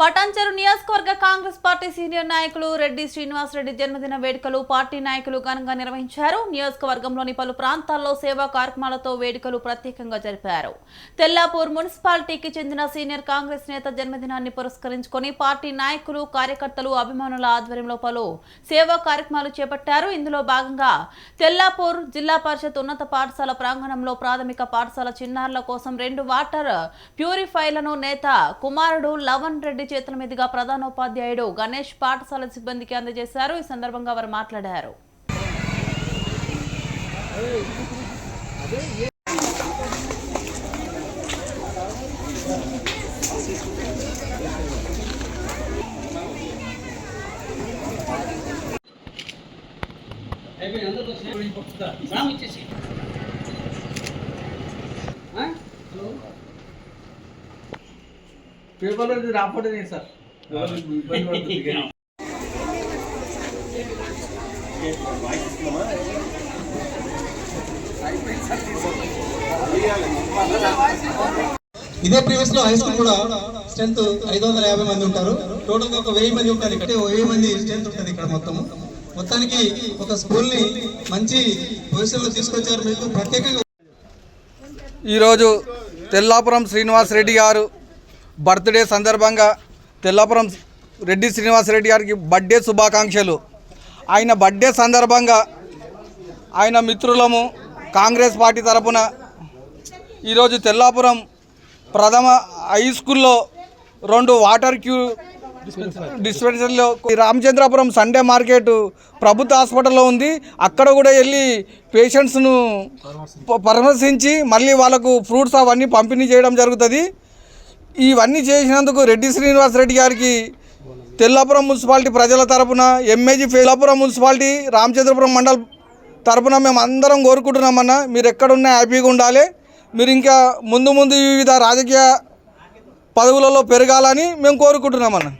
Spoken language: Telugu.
పటాన్చెరు నియోజకవర్గ కాంగ్రెస్ పార్టీ సీనియర్ నాయకులు రెడ్డి శ్రీనివాసరెడ్డి జన్మదిన వేడుకలు పార్టీ నాయకులు ఘనంగా నిర్వహించారు. నియోజకవర్గంలోని పలు ప్రాంతాల్లో సేవా కార్యక్రమాలతో వేడుకలు ప్రత్యేకంగా జరిపారు. తెల్లాపూర్ మున్సిపాలిటీకి చెందిన సీనియర్ కాంగ్రెస్ నేత జన్మదినాన్ని పురస్కరించుకొని పార్టీ నాయకులు కార్యకర్తలు అభిమానుల ఆధ్వర్యంలో పలు సేవా కార్యక్రమాలు చేపట్టారు. ఇందులో భాగంగా తెల్లాపూర్ జిల్లా పరిషత్ ఉన్నత పాఠశాల ప్రాంగణంలో ప్రాథమిక పాఠశాల చిన్నారుల కోసం రెండు వాటర్ ప్యూరిఫైలను నేత కుమారుడు లవన్ రెడ్డి చేతుల మీదుగా ప్రధానోపాధ్యాయుడు గణేష్ పాఠశాల సిబ్బందికి అందజేశారు. ఈ సందర్భంగా వారు మాట్లాడారు. అయిపోయింది అందరికీ రామ్ ఇచ్చేసి పేపర్లో సార్. ఇబ్బంది పడుతుంది కానీ. ఇదే ప్రీవియస్లో హై స్కూల్ కూడా స్ట్రెంత్ ఐదు వందల యాభై మంది ఉంటారు. టోటల్గా ఒక వెయ్యి మంది ఉంటారు ఇక్కడ. వెయ్యి మంది స్ట్రెంత్ ఉంటుంది ఇక్కడ మొత్తం మొత్తానికి ఒక స్కూల్ని మంచి పొజిషన్లో తీసుకొచ్చారు మీకు ప్రత్యేకంగా ఈరోజు తెల్లాపురం శ్రీనివాస్ రెడ్డి గారు బర్త్డే సందర్భంగా తెల్లాపురం రెడ్డి శ్రీనివాస్ రెడ్డి గారికి బర్త్డే శుభాకాంక్షలు. ఆయన బర్త్డే సందర్భంగా ఆయన మిత్రులము కాంగ్రెస్ పార్టీ తరపున ఈరోజు తెల్లాపురం ప్రథమ హై స్కూల్లో రెండు వాటర్ క్యూ డిస్పెన్సరీలో రామచంద్రాపురం సండే మార్కెట్ ప్రభుత్వ హాస్పిటల్లో ఉంది. అక్కడ కూడా వెళ్ళి పేషెంట్స్ను పరామర్శించి మళ్ళీ వాళ్ళకు ఫ్రూట్స్ అవన్నీ పంపిణీ చేయడం జరుగుతుంది. ఇవన్నీ చేసినందుకు రెడ్డి శ్రీనివాస్ రెడ్డి గారికి తెల్లాపురం మున్సిపాలిటీ ప్రజల తరపున ఎంఏజీ తెల్లాపురం మున్సిపాలిటీ రామచంద్రపురం మండల్ తరపున మేము అందరం కోరుకుంటున్నామన్నా మీరు ఎక్కడున్నా హ్యాపీగా ఉండాలి. మీరు ఇంకా ముందు ముందు వివిధ రాజకీయ పదవులలో పెరగాలని మేము కోరుకుంటున్నామన్నా.